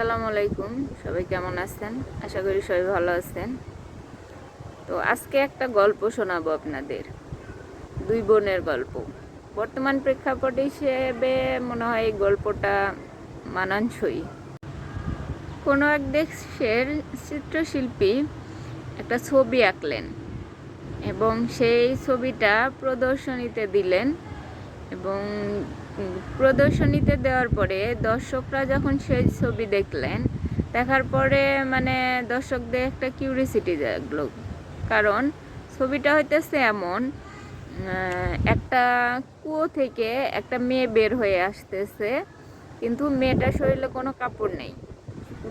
আসসালামু আলাইকুম। সবাই কেমন আছেন? আশা করি সবাই ভালো আছেন। তো আজকে একটা গল্প শোনাবো আপনাদের। দুই বোনের গল্প। বর্তমান প্রেক্ষাপট হিসেবে মনে হয় এই গল্পটা মানানসই। কোনো এক দেশের চিত্রশিল্পী একটা ছবি আঁকলেন এবং সেই ছবিটা প্রদর্শনীতে দিলেন। এবং প্রদর্শনীতে দেওয়ার পরে দর্শকরা যখন সেই ছবি দেখলেন, দেখার পরে মানে দর্শকদের একটা কিউরিসিটি জাগলো। কারণ ছবিটা হইতেছে এমন একটা কুয়ো থেকে একটা মেয়ে বের হয়ে আসতেছে, কিন্তু মেয়েটার শরীরে কোনো কাপড় নেই।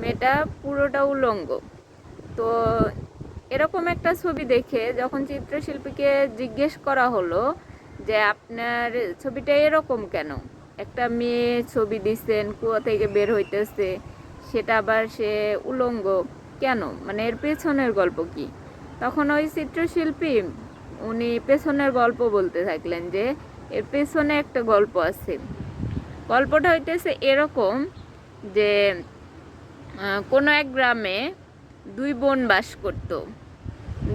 মেয়েটা পুরোটা উলঙ্গ। তো এরকম একটা ছবি দেখে যখন চিত্রশিল্পীকে জিজ্ঞেস করা হলো যে আপনার ছবিটা এরকম কেন? একটা মেয়ে ছবি দিচ্ছেন কুয়া থেকে বের হইতেছে, সেটা আবার সে উলঙ্গ কেন? মানে এর পেছনের গল্প কি? তখন ওই চিত্রশিল্পী, উনি পেছনের গল্প বলতে থাকলেন যে, এর পেছনে একটা গল্প আছে। গল্পটা হইতেছে এরকম যে কোনো এক গ্রামে দুই বোন বাস করত।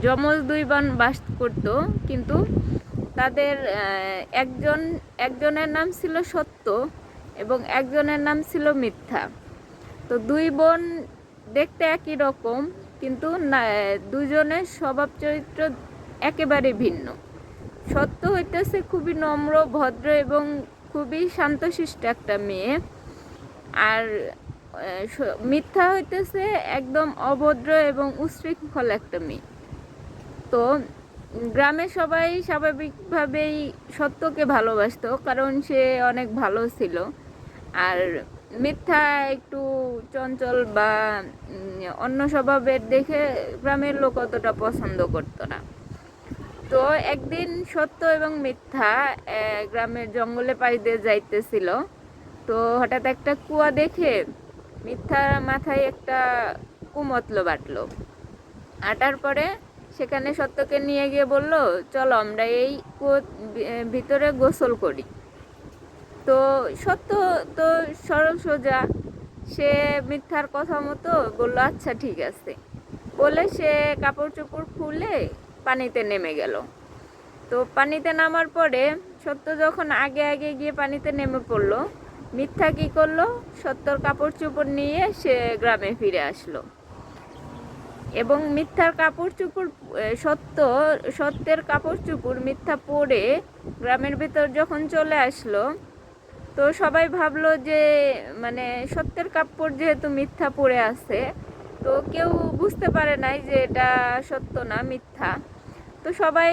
যমজ দুই বোন বাস করত, কিন্তু তাদের একজন, একজনের নাম ছিল সত্য এবং একজনের নাম ছিল মিথ্যা। তো দুই বোন দেখতে একই রকম, কিন্তু দুজনের স্বভাব চরিত্র একেবারে ভিন্ন। সত্য হইতেছে খুবই নম্র, ভদ্র এবং খুবই শান্তশিষ্ট একটা মেয়ে। আর মিথ্যা হইতেছে একদম অভদ্র এবং উশৃঙ্খল একটা মেয়ে। তো গ্রামে সবাই স্বাভাবিকভাবেই সত্যকে ভালোবাসতো, কারণ সে অনেক ভালো ছিল। আর মিথ্যা একটু চঞ্চল বা অন্য স্বভাবের দেখে গ্রামের লোক অতটা পছন্দ করতো না। তো একদিন সত্য এবং মিথ্যা গ্রামের জঙ্গলে পাড়ি দিয়ে যাইতেছিল। তো হঠাৎ একটা কুয়া দেখে মিথ্যার মাথায় একটা কুমতলো বাটলো আটার পরে সেখানে সত্যকে নিয়ে গিয়ে বলল, চলো আমরা এই ভিতরে গোসল করি। তো সত্য তো সরল সোজা। সে মিথ্যার কথা মতো বলল আচ্ছা ঠিক আছে। বলে সে কাপড় চোপড় খুলে পানিতে নেমে গেল। তো পানিতে নামার পরে সত্য যখন আগে আগে গিয়ে পানিতে নেমে পড়ল, মিথ্যা কী করল? সত্যর কাপড় চোপড় নিয়ে সে গ্রামে ফিরে আসলো। এবং মিথ্যার কাপড় চুপুর সত্য, সত্যের কাপড় চুপুর মিথ্যা পরে গ্রামের ভিতর যখন চলে আসলো, তো সবাই ভাবলো যে মানে সত্যের কাপড় যেহেতু মিথ্যা পরে আছে, তো কেউ বুঝতে পারে নাই যে এটা সত্য না মিথ্যা। তো সবাই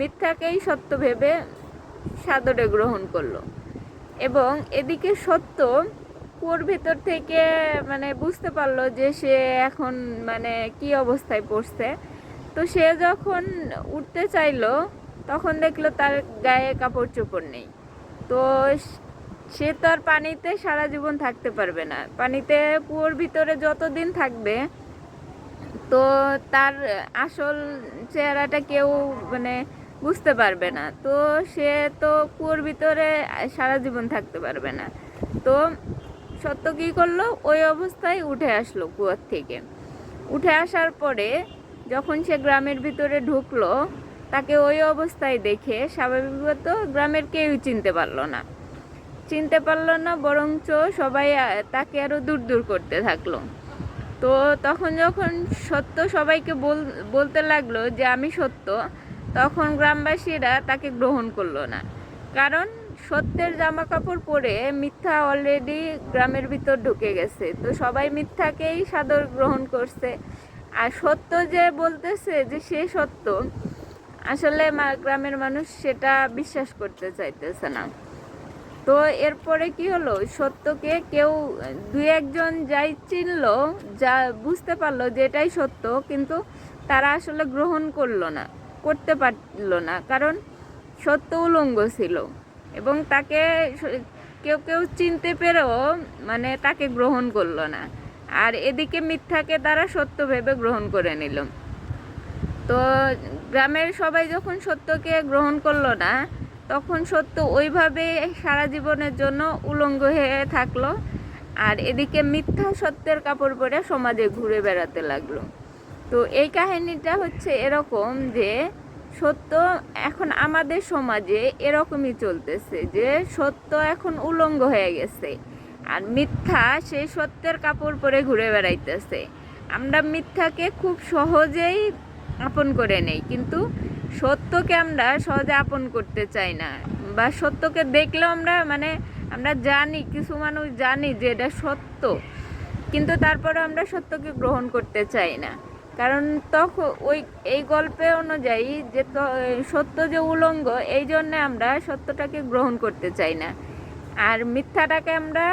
মিথ্যাকেই সত্য ভেবে সাদরে গ্রহণ করল। এবং এদিকে সত্য কুয়োর ভিতর থেকে মানে বুঝতে পারল যে সে এখন মানে কি অবস্থায় পড়ছে। তো সে যখন উঠতে চাইলো, তখন দেখল তার গায়ে কাপড় চোপড় নেই। তো সে তো আর পানিতে সারা জীবন থাকতে পারবে না। পানিতে কুয়োর ভিতরে যতদিন থাকবে, তো তার আসল চেহারাটা কেউ মানে বুঝতে পারবে না। তো সে তো কুয়োর ভিতরে সারা জীবন থাকতে পারবে না। তো সত্য কী করল? ওই অবস্থায় উঠে আসলো কুয়ার থেকে। উঠে আসার পরে যখন সে গ্রামের ভিতরে ঢুকলো, তাকে ওই অবস্থায় দেখে স্বাভাবিকত গ্রামের কেউই চিনতে পারল না। চিনতে পারল না, বরঞ্চ সবাই তাকে আরও দূর দূর করতে থাকল। তো তখন যখন সত্য সবাইকে বল, বলতে লাগল যে আমি সত্য, তখন গ্রামবাসীরা তাকে গ্রহণ করল না। কারণ সত্যের জামা কাপড় পরে মিথ্যা অলরেডি গ্রামের ভিতর ঢুকে গেছে। তো সবাই মিথ্যাকেই সাদর গ্রহণ করছে। আর সত্য যে বলতেছে যে সে সত্য, আসলে গ্রামের মানুষ সেটা বিশ্বাস করতে চাইতেছে না। তো এরপরে কি হলো? সত্যকে কেউ, দুই একজন যাই চিনলো, যা বুঝতে পারল যে এটাই সত্য, কিন্তু তারা আসলে গ্রহণ করল না, করতে পারল না। কারণ সত্য উলঙ্গ ছিল। এবং তাকে কেউ কেউ চিনতে পেরেও মানে তাকে গ্রহণ করল না। আর এদিকে মিথ্যাকে তারা সত্য ভেবে গ্রহণ করে নিল। তো গ্রামের সবাই যখন সত্যকে গ্রহণ করল না, তখন সত্য ওইভাবে সারা জীবনের জন্য উলঙ্গ হয়ে থাকল। আর এদিকে মিথ্যা সত্যের কাপড় পরে সমাজে ঘুরে বেড়াতে লাগল। তো এই কাহিনীটা হচ্ছে এরকম যে সত্য এখন আমাদের সমাজে এরকমই চলতেছে যে সত্য এখন উলঙ্গ হয়ে গেছে। আর মিথ্যা সেই সত্যের কাপড় পরে ঘুরে বেড়াইতেছে। আমরা মিথ্যাকে খুব সহজেই আপন করে নেই, কিন্তু সত্যকে আমরা সহজে আপন করতে চাই না। বা সত্যকে দেখলেও আমরা মানে আমরা জানি, কিছু মানুষ জানি যে এটা সত্য, কিন্তু তারপরে আমরা সত্যকে গ্রহণ করতে চাই না। কারণ তখন ওই, এই গল্পে অনুযায়ী যে সত্য যে উলঙ্গ, এই জন্যে আমরা সত্যটাকে গ্রহণ করতে চাই না। আর মিথ্যাটাকে আমরা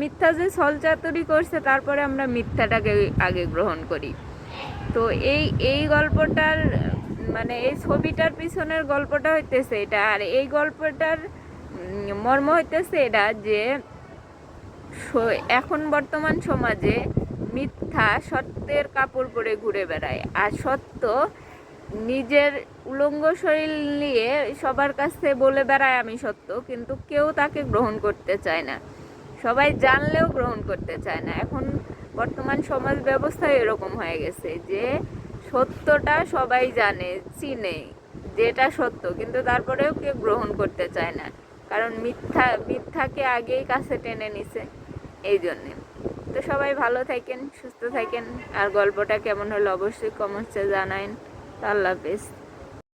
মিথ্যা যে ছলচাতুরি করছে, তারপরে আমরা মিথ্যাটাকে আগে গ্রহণ করি। তো এই এই গল্পটার মানে এই ছবিটার পিছনের গল্পটা হইতেছে এটা, আর এই গল্পটার মর্ম হইতেছে এটা যে এখন বর্তমান সমাজে মিথ্যা সত্যের কাপড় পরে ঘুরে বেড়ায়। আর সত্য নিজের উলঙ্গ শরীর নিয়ে সবার কাছে বলে বেড়ায় আমি সত্য, কিন্তু কেউ তাকে গ্রহণ করতে চায় না। সবাই জানলেও গ্রহণ করতে চায় না। এখন বর্তমান সমাজ ব্যবস্থা এরকম হয়ে গেছে যে সত্যটা সবাই জানে, চিনে যেটা সত্য, কিন্তু তারপরেও কেউ গ্রহণ করতে চায় না। কারণ মিথ্যা, মিথ্যাকে আগেই কাছে টেনে নিছে। এই জন্যে। তো সবাই ভালো থাকেন, সুস্থ থাকেন। আর গল্পটা কেমন হলো অবশ্যই কমেন্টসে জানাইন। আল্লাহ হাফেজ।